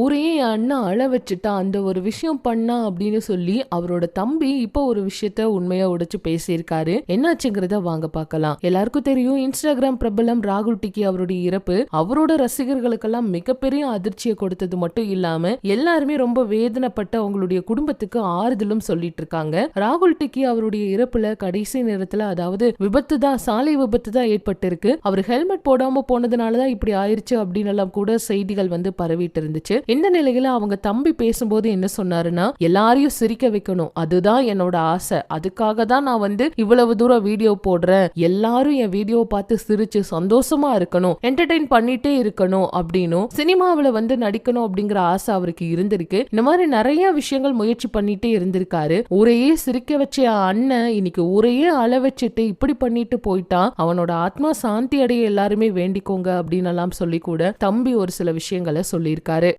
ஒரே என் அண்ணன் அழ வச்சுட்டா அந்த ஒரு விஷயம் பண்ணா அப்படின்னு சொல்லி அவரோட தம்பி இப்போ ஒரு விஷயத்த உண்மையா உடைச்சு பேசியிருக்காரு. என்னாச்சுங்கிறத வாங்க பார்க்கலாம். எல்லாருக்கும் தெரியும் இன்ஸ்டாகிராம் பிரபலம் ராகுல் டிக்கி அவருடைய இறப்பு அவரோட ரசிகர்களுக்கெல்லாம் மிகப்பெரிய அதிர்ச்சியை கொடுத்தது மட்டும் இல்லாம எல்லாருமே ரொம்ப வேதனைப்பட்ட அவங்களுடைய குடும்பத்துக்கு ஆறுதலும் சொல்லிட்டு இருக்காங்க ராகுல் டிக்கி அவருடைய இறப்புல கடைசி நேரத்துல அதாவது விபத்து தான் சாலை விபத்து தான் ஏற்பட்டிருக்கு. அவர் ஹெல்மெட் போடாம போனதுனாலதான் இப்படி ஆயிருச்சு அப்படின்னு எல்லாம் கூட செய்திகள் வந்து பரவிட்டு இருந்துச்சு. இந்த நிலையில அவங்க தம்பி பேசும்போது என்ன சொன்னாருன்னா எல்லாரையும் சிரிக்க வைக்கணும். அதுதான் என்னோட ஆசை. அதுக்காக தான் நான் வந்து இவ்வளவு தூரம் வீடியோ போடுறேன். எல்லாரும் என் வீடியோ பார்த்து சிரிச்சு சந்தோஷமா இருக்கணும். என்டர்டெயின் பண்ணிட்டே இருக்கணும். அப்படின்னும் சினிமாவில் வந்து நடிக்கணும் அப்படிங்கிற ஆசை அவருக்கு இருந்திருக்கு. இந்த மாதிரி நிறைய விஷயங்கள் முயற்சி பண்ணிட்டே இருந்திருக்காரு. ஊரையே சிரிக்க வச்ச அண்ணன் இன்னைக்கு ஊரையே அள வச்சுட்டு இப்படி பண்ணிட்டு போயிட்டான். அவனோட ஆத்மா சாந்தி அடைய எல்லாருமே வேண்டிக்கோங்க அப்படின்னு எல்லாம் சொல்லி கூட தம்பி ஒரு சில விஷயங்களை சொல்லியிருக்காரு.